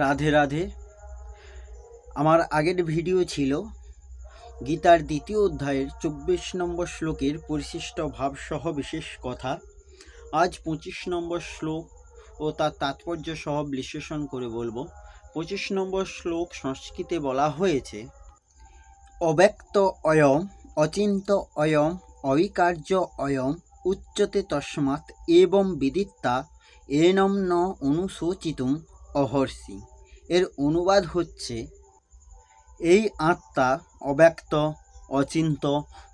রাধে রাধে। আমার আগের ভিডিও ছিল গীতার দ্বিতীয় অধ্যায়ের চব্বিশ নম্বর শ্লোকের পরিশিষ্ট ভাবসহ বিশেষ কথা। আজ পঁচিশ নম্বর শ্লোক ও তার তাৎপর্য সহ বিশ্লেষণ করে বলব। পঁচিশ নম্বর শ্লোক সংস্কৃতে বলা হয়েছে, অব্যক্ত অয়ম, অচিন্ত অয়ম, অবিকার্য অয়ম, উচ্চতে তস্মাৎ, এবং বিদিত্তা, এনম ন অনুশোচিতুম অহর্ষি এর অনুবাদ হচ্ছে, এই আত্মা অব্যক্ত, অচিন্ত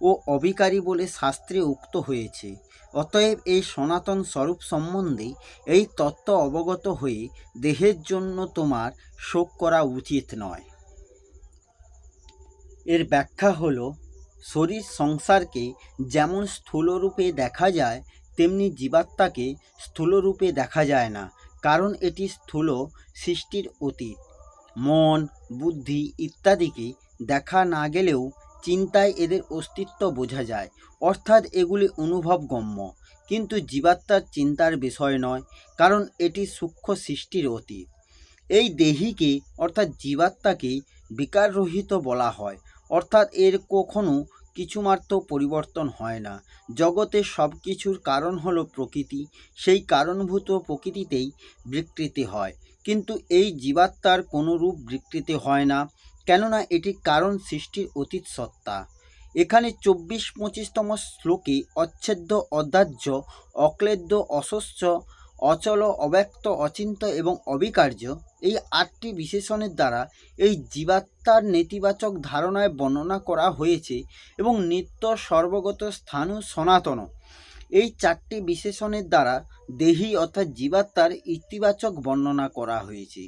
ও অবিকারী বলে শাস্ত্রে উক্ত হয়েছে। অতএব এই সনাতন স্বরূপ সম্বন্ধে এই তত্ত্ব অবগত হয়ে দেহের জন্য তোমার শোক করা উচিত নয়। এর ব্যাখ্যা হলো, শরীর সংসারকে যেমন স্থূলরূপে দেখা যায়, তেমনি জীবাত্মাকে স্থূলরূপে দেখা যায় না। কারণ এটি স্থূল সৃষ্টির অতীত। মন, বুদ্ধি ইত্যাদিকে দেখা না গেলেও চিন্তায় এদের অস্তিত্ব বোঝা যায়। অর্থাৎ এগুলি অনুভবগম্য। কিন্তু জীবাত্মার চিন্তার বিষয় নয়, কারণ এটি সূক্ষ্ম সৃষ্টির অতীত। এই দেহিকে, অর্থাৎ জীবাত্মাকে, বিকাররহিত বলা হয়। অর্থাৎ এর কখনো কিছুমাত্র পরিবর্তন হয় না। জগতে সব কিছুর কারণ হলো প্রকৃতি। সেই কারণভূত প্রকৃতিতেই বিকৃতি হয়। কিন্তু এই জীবাত্মার কোনো রূপ বিকৃতি হয় না, কেননা এটি কারণ সৃষ্টির অতীত সত্তা। এখানে চব্বিশ পঁচিশতম শ্লোকে অচ্ছেদ্য অদাহ্য, অক্লেদ্য অশস্য অচল, অব্যক্ত অচিন্ত এবং অবিকার্য এই আটটি বিশেষণের দ্বারা এই জীবাত্মার নেতিবাচক ধারণায় বর্ণনা করা হয়েছে এবং নিত্য সর্বগত স্থানু সনাতন। এই চারটি বিশেষণের দ্বারা দেহি অর্থাৎ জীবাত্মার ইতিবাচক বর্ণনা করা হয়েছে।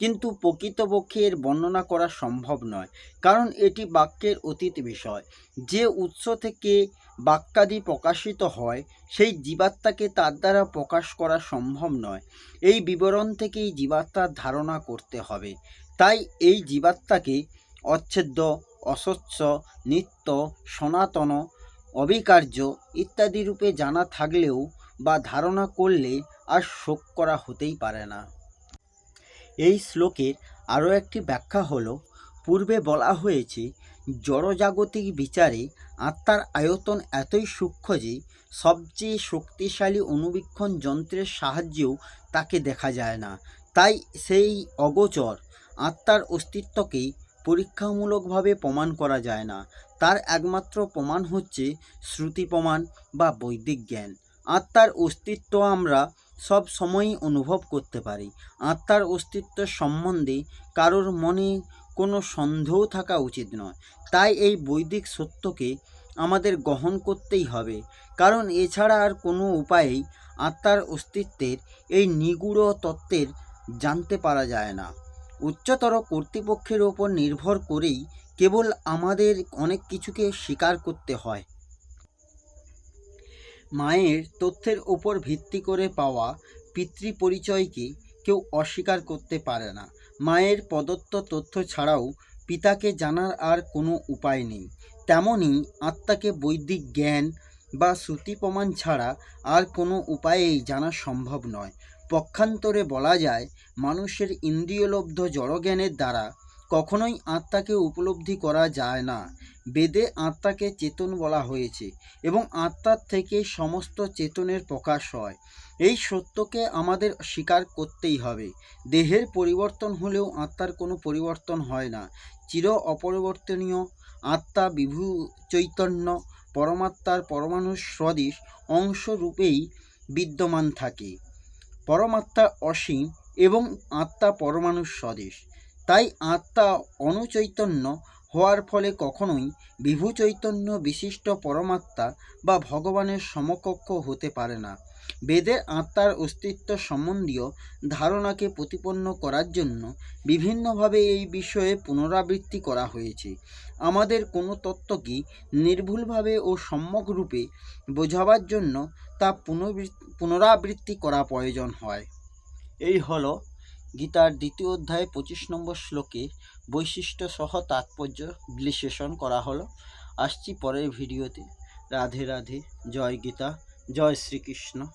কিন্তু প্রকৃতপক্ষে এর বর্ণনা করা সম্ভব নয়, কারণ এটি বাক্যের অতীত বিষয়। যে উৎস থেকে বাক্যাদি প্রকাশিত হয়, সেই জীবাত্মাকে তার দ্বারা প্রকাশ করা সম্ভব নয়। এই বিবরণ থেকেই জীবাত্মার ধারণা করতে হবে। তাই এই জীবাত্মাকে অচ্ছেদ্য, অস্বচ্ছ, নিত্য, সনাতন, অবিকার্য ইত্যাদি রূপে জানা থাকলেও বা ধারণা করলে আর শোক করা হতেই পারে না। এই শ্লোকের আরও একটি ব্যাখ্যা হলো, পূর্বে বলা হয়েছে জড়জাগতিক বিচারে আত্মার আয়তন এতই সূক্ষ্ম যে সবচেয়ে শক্তিশালী অনুবীক্ষণ যন্ত্রের সাহায্যেও তাকে দেখা যায় না। তাই সেই অগোচর আত্মার অস্তিত্বকেই পরীক্ষামূলকভাবে প্রমাণ করা যায় না। তার একমাত্র প্রমাণ হচ্ছে শ্রুতি প্রমাণ বা বৈদিক জ্ঞান। আত্মার অস্তিত্ব আমরা সব সময়ই অনুভব করতে পারি। আত্মার অস্তিত্ব সম্বন্ধে কারোর মনে কোনো সন্দেহ থাকা উচিত নয়। তাই এই বৈদিক সত্যকে আমাদের গ্রহণ করতেই হবে। কারণ এছাড়া আর কোনো উপায়েই আত্মার অস্তিত্বের এই নিগূঢ় তত্ত্বের জানতে পারা যায় না। উচ্চতর কর্তৃপক্ষের ওপর নির্ভর করেই কেবল আমাদের অনেক কিছুকে স্বীকার করতে হয়। মায়ের তথ্যের ওপর ভিত্তি করে পাওয়া পিতৃ পরিচয়কে কেউ অস্বীকার করতে পারে না। মায়ের প্রদত্ত তথ্য ছাড়াও পিতাকে জানার আর কোনো উপায় নেই। তেমনই আত্মাকে বৈদিক জ্ঞান বা শ্রুতি প্রমাণ ছাড়া আর কোনো উপায়েই জানা সম্ভব নয়। পক্ষান্তরে বলা যায়, মানুষের ইন্দ্রিয়লব্ধ জড়জ্ঞানের দ্বারা কখনোই আত্মাকে উপলব্ধি করা যায় না। বেদে আত্মাকে চেতন বলা হয়েছে এবং আত্মার থেকে সমস্ত চেতনের প্রকাশ হয়। এই সত্যকে আমাদের স্বীকার করতেই হবে। দেহের পরিবর্তন হলেও আত্মার কোনো পরিবর্তন হয় না। চির অপরিবর্তনীয় আত্মা বিভু চৈতন্য পরমাত্মার পরমাণু সদৃশ অংশরূপেই বিদ্যমান থাকে। পরমাত্মা অসীম এবং আত্মা পরমাণু সদৃশ তাই আত্মা অনুচৈতন্য হওয়ার ফলে কখনোই বিভু চৈতন্য বিশিষ্ট পরমাত্মা বা ভগবানের সমকক্ষ হতে পারে না। বেদের আত্মার অস্তিত্ব সম্বন্ধীয় ধারণাকে প্রতিপন্ন করার জন্য বিভিন্নভাবে এই বিষয়ে পুনরাবৃত্তি করা হয়েছে। আমাদের কোনো তত্ত্বকে নির্ভুলভাবে ও সম্যকরূপে বোঝাবার জন্য তা পুনরাবৃত্তি করা প্রয়োজন হয়। এই হলো গীতার দ্বিতীয় অধ্যায়ে পঁচিশ নম্বর শ্লোকে বৈশিষ্ট্য সহ তাৎপর্য বিশ্লেষণ করা হলো। আসছি পরের ভিডিওতে। রাধে রাধে। জয় গীতা। জয় শ্রীকৃষ্ণ।